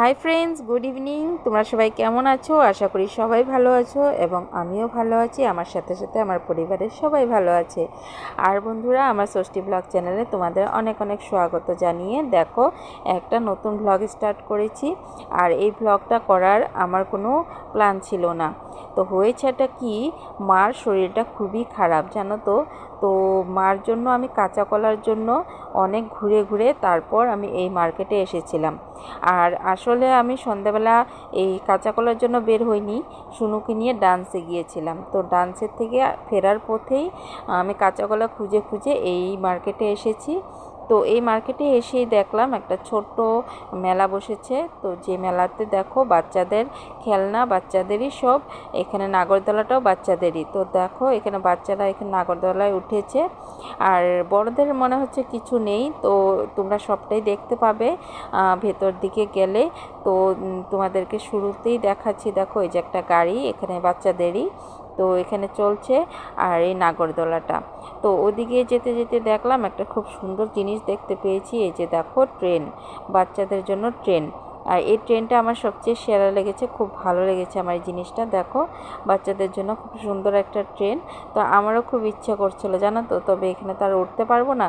Hi friends good evening তোমরা সবাই কেমন আছো? আশা করি সবাই ভালো আছো এবং আমিও ভালো আছি। আমার সাথে সাথে আমার পরিবারের সবাই ভালো আছে। আর বন্ধুরা, আমার ষষ্ঠী ব্লগ চ্যানেলে তোমাদের অনেক অনেক স্বাগত জানিয়ে দেখো, একটা নতুন ব্লগ স্টার্ট করেছি। আর এই ব্লগটা করার আমার কোনো প্ল্যান ছিল না। তো হয়েছেটা কি, মার শরীরটা খুবই খারাপ, জানো তো? তো মার জন্য আমি কাঁচা কলার জন্য অনেক ঘুরে ঘুরে তারপর আমি এই মার্কেটে এসেছিলাম। আর আসলে আমি সন্ধ্যাবেলা এই কাঁচা কলার জন্য বের হইনি সুনুকে নিয়ে ডান্সে গিয়েছিলাম। তো ডান্সের থেকে ফেরার পথেই আমি কাঁচা কলা খুঁজে খুঁজে এই মার্কেটে এসেছি। তো এই মার্কেটে এসেই দেখলাম একটা ছোট্ট মেলা বসেছে। তো যে মেলাতে দেখো বাচ্চাদের খেলনা, বাচ্চাদেরই সব। এখানে নাগরদোলাটাও বাচ্চাদেরই। তো দেখো এখানে বাচ্চারা এখানে নাগরদোলায় উঠেছে। আর বড়দের মনে হচ্ছে কিছু নেই। তো তোমরা সবটাই দেখতে পাবে ভেতর দিকে গেলে। তো তোমাদেরকে শুরুতেই দেখাচ্ছি। দেখো এই যে একটা গাড়ি, এখানে বাচ্চাদেরই। তো এখানে চলছে আর এই নাগরদোলাটা। তো ওদিকে যেতে যেতে দেখলাম একটা খুব সুন্দর জিনিস দেখতে পেয়েছি, এই যে দেখো ট্রেন, বাচ্চাদের জন্য ট্রেন। আর এই ট্রেনটা আমার সবচেয়ে সেরা লেগেছে, খুব ভালো লেগেছে আমার এই জিনিসটা, দেখো। বাচ্চাদের জন্য খুব সুন্দর একটা ট্রেন। তো আমারও খুব ইচ্ছা করছিল, জানো তো? তবে এখানে তো আর উঠতে পারব না।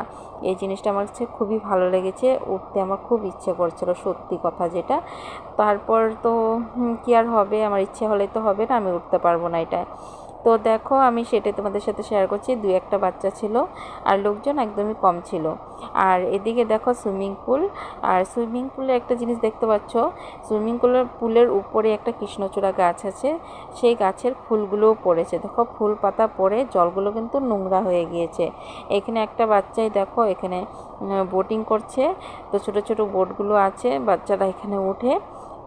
এই জিনিসটা আমার কাছে খুবই ভালো লেগেছে, উঠতে আমার খুব ইচ্ছে করছিল, সত্যি কথা যেটা। তারপর তো কি আর হবে? আমার ইচ্ছে হলে তো হবে না, আমি উঠতে পারব না এটা তো দেখো, আমি সেটাই তোমাদের সাথে শেয়ার করছি। দুই একটা বাচ্চা ছিল আর লোকজন একদমই কম ছিল। আর এদিকে দেখো সুইমিং পুল আর সুইমিং পুলে একটা জিনিস দেখতে পাচ্ছ? সুইমিং পুলের পুলের উপরে একটা কৃষ্ণচূড়া গাছ আছে। সেই গাছের ফুলগুলোও পড়েছে। দেখো, ফুল পাতা পড়ে, জলগুলো কিন্তু নোংরা হয়ে গিয়েছে। এখানে একটা বাচ্চাই দেখো, এখানে বোটিং করছে। তো ছোট ছোট বোটগুলো আছে, বাচ্চারা এখানে উঠে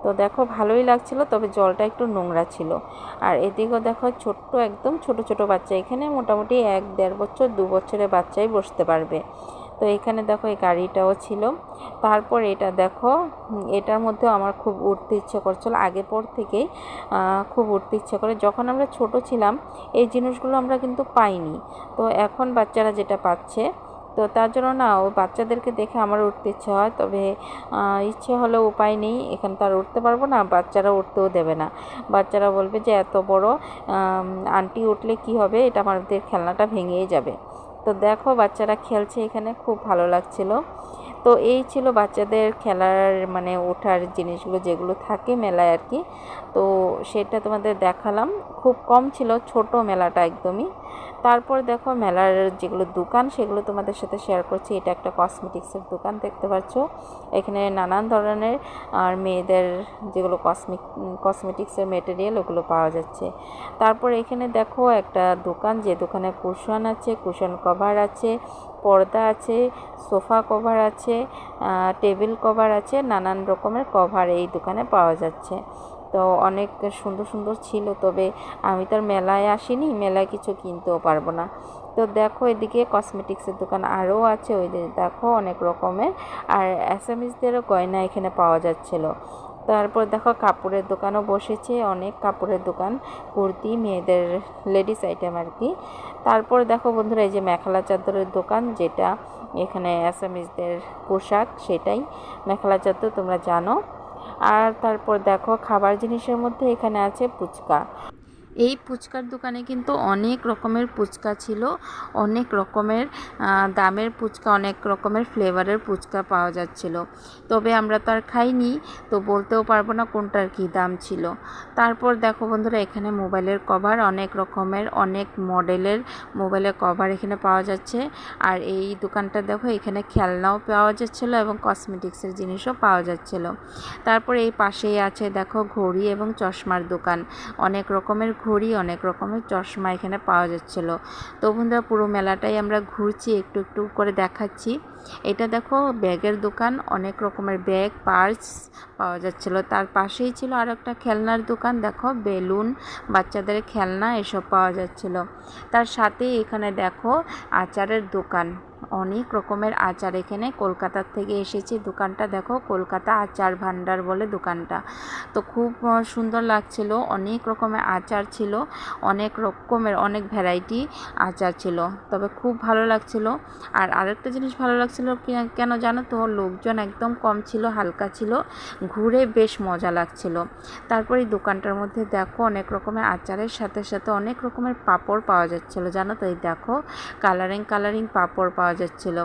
তো দেখো ভালোই লাগছিল, তবে জলটা একটু নোংরা ছিল। আর এদিকেও দেখো ছোট্ট একদম ছোট ছোট বাচ্চা, এখানে মোটামুটি এক দেড় বছর, দু বছরের বাচ্চাই বসতে পারবে। তো এখানে দেখো এই গাড়িটাও ছিল। তারপর এটা দেখো, এটার মধ্যেও আমার খুব উঠতে ইচ্ছে করছিল। আগে পর থেকেই খুব উঠতে ইচ্ছে করে। যখন আমরা ছোট ছিলাম, এই জিনিসগুলো আমরা কিন্তু পাইনি। তো এখন বাচ্চারা যেটা পাচ্ছে তো তার জন্য না ও বাচ্চাদেরকে দেখে আমার উঠতে ইচ্ছে হয়। তবে ইচ্ছে হলেও উপায় নেই। এখানে তো আর উঠতে পারব না, বাচ্চারা উঠতেও দেবে না। বাচ্চারা বলবে যে, এত বড় আন্টি উঠলে কি হবে? এটা আমাদের খেলনাটা ভেঙেই যাবে। তো দেখো, বাচ্চারা খেলছে এখানে, খুব ভালো লাগছিল। তো এই ছিল বাচ্চাদের খেলার মানে ওঠার জিনিসগুলো যেগুলো থাকে মেলায় আর কি। তো সেটা তোমাদের দেখালাম। খুব কম ছিল, ছোট মেলাটা একদমই। তারপর দেখো মেলার যেগুলো দোকান, সেগুলো তোমাদের সাথে শেয়ার করছি। এটা একটা কসমেটিক্সের দোকান দেখতে পাচ্ছ। এখানে নানান ধরনের, আর মেয়েদের যেগুলো কসমিক কসমেটিক্সের মেটেরিয়াল ওগুলো পাওয়া যাচ্ছে। তারপর এখানে দেখো একটা দোকান, যে দোকানে কুশন আছে কুশন কভার আছে, পর্দা আছে সোফা কভার আছে টেবিল কভার আছে, নানান রকমের কভার এই দোকানে পাওয়া যাচ্ছে। তো অনেক সুন্দর সুন্দর ছিল, তবে আমি তো আর মেলায় আসিনি, মেলায় কিছু কিনতেও পারব না। তো দেখো এদিকে কসমেটিক্সের দোকান আরও আছে, ওই দেখো অনেক রকমের, আর অ্যাসামিসদেরও গয়না এখানে পাওয়া যাচ্ছিল। তারপর দেখো কাপড়ের দোকানও বসেছে, অনেক কাপড়ের দোকান, কুর্তি, মেয়েদের লেডিস আইটেম আর কি। তারপর দেখো বন্ধুরা, এই যে মেখেলা চাদরের দোকান, যেটা এখানে অ্যাসামিসদের পোশাক, সেটাই। মেখেলা চাদর তোমরা জানো। আর তারপর দেখো খাবার জিনিসের মধ্যে এখানে আছে ফুচকা। এই ফুচকার দোকানে কিন্তু অনেক রকমের ফুচকা ছিল, অনেক রকমের দামের ফুচকা, অনেক রকমের ফ্লেভারের ফুচকা পাওয়া যাচ্ছিল। তবে আমরা তো আর খাইনি, তো বলতেও পারব না কোনটার কী দাম ছিল। তারপর দেখো বন্ধুরা, এখানে মোবাইলের কভার, অনেক রকমের, অনেক মডেলের মোবাইলের কভার এখানে পাওয়া যাচ্ছে। আর এই দোকানটা দেখো, এখানে খেলনাও পাওয়া যাচ্ছিল এবং কসমেটিক্সের জিনিসও পাওয়া যাচ্ছিল। তারপর এই পাশেই আছে দেখো ঘড়ি এবং চশমার দোকান। অনেক রকমের ঘড়ি অনেক রকমের চশমা এখানে পাওয়া যাচ্ছিল। তো বন্ধুরা, পুরো মেলাটাই আমরা ঘুরছি, একটু একটু করে দেখাচ্ছি। এটা দেখো, ব্যাগের দোকান, অনেক রকমের ব্যাগ, পার্স পাওয়া যাচ্ছিল। তার পাশেই ছিল আর একটা খেলনার দোকান, দেখো, বেলুন, বাচ্চাদের খেলনা, এসব পাওয়া যাচ্ছিল। তার সাথেই এখানে দেখো, আচারের দোকান। অনেক রকমের আচার এখানে। কলকাতার থেকে এসেছে। দোকানটা দেখো, কলকাতা আচার ভান্ডার বলে দোকানটা। তো খুব সুন্দর লাগছিল। অনেক রকমের আচার ছিল, অনেক রকমের, অনেক ভ্যারাইটি আচার ছিল। তবে খুব ভালো লাগছিল। আর আরেকটা জিনিস ভালো লাগছিল কেন জানো তো, লোকজন একদম কম ছিল, হালকা ছিল, ঘুরে বেশ মজা লাগছিল। তারপর দোকানটার মধ্যে দেখো, অনেক রকমের আচারের সাথে সাথে অনেক রকমের পাপড় পাওয়া যাচ্ছিল। জানো তো, এই দেখো কালারিং কালারিং পাপড় পাওয়া যাচ্ছিল।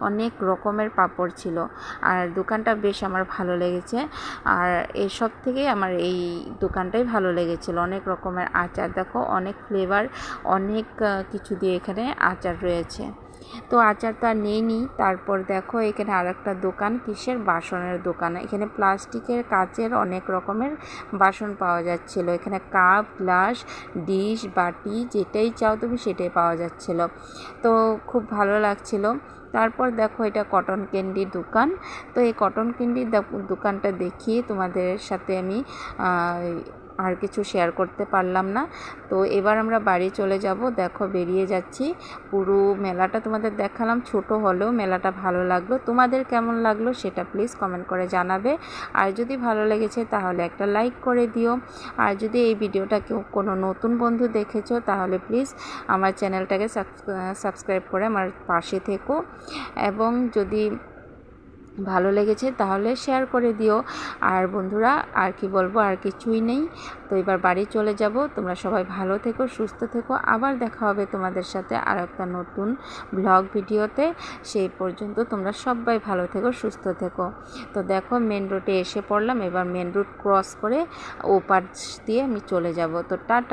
অনেক রকমের পাপড় ছিল। আর দোকানটা বেশ আমার ভালো লেগেছে। আর এসব থেকে আমার এই দোকানটাই ভালো লেগেছিল। অনেক রকমের আচার। দেখো, অনেক ফ্লেভার অনেক কিছু দিয়ে এখানে আচার রয়েছে। তো আচার তো আর নেইনি তারপর দেখো এখানে আর একটা দোকান, কিসের? বাসনের দোকান। এখানে প্লাস্টিকের কাচের অনেক রকমের বাসন পাওয়া যাচ্ছিল। এখানে কাপ, গ্লাস, ডিশ, বাটি, যেটাই চাও তুমি সেটাই পাওয়া যাচ্ছিল। তো খুব ভালো লাগছিল। তারপর দেখো এটা কটন ক্যান্ডির দোকান। তো এই কটন ক্যান্ডির দোকানটা দেখিয়ে তোমাদের সাথে আমি আর কিছু শেয়ার করতে পারলাম না। তো এবার আমরা বাড়ি চলে যাব। দেখো বেরিয়ে যাচ্ছি। পুরো মেলাটা তোমাদের দেখালাম। ছোট হলেও মেলাটা ভালো লাগল। তোমাদের কেমন লাগল সেটা প্লিজ কমেন্ট করে জানাবে। আর যদি ভালো লেগেছে তাহলে একটা লাইক করে দিও। আর যদি এই ভিডিওটা কেউ কোনো নতুন বন্ধু দেখেছ তাহলে প্লিজ আমার চ্যানেলটাকে সাবস্ক্রাইব করে আমার পাশে থেকো। এবং যদি ভালো লেগেছে, তাহলে শেয়ার করে দিও। আর বন্ধুরা, আর কি বলব, আর কিছুই নেই। তো এবার বাড়ি চলে যাব। তোমরা সবাই ভালো থেকো, সুস্থ থেকো। আবার দেখা হবে তোমাদের সাথে আর একটা নতুন ব্লগ ভিডিওতে। সেই পর্যন্ত তোমরা সবাই ভালো থেকো, সুস্থ থেকো। তো দেখো মেন রোডে এসে পড়লাম। এবার মেন রোড ক্রস করে ও পাশ দিয়ে আমি চলে যাব। তো টাটা।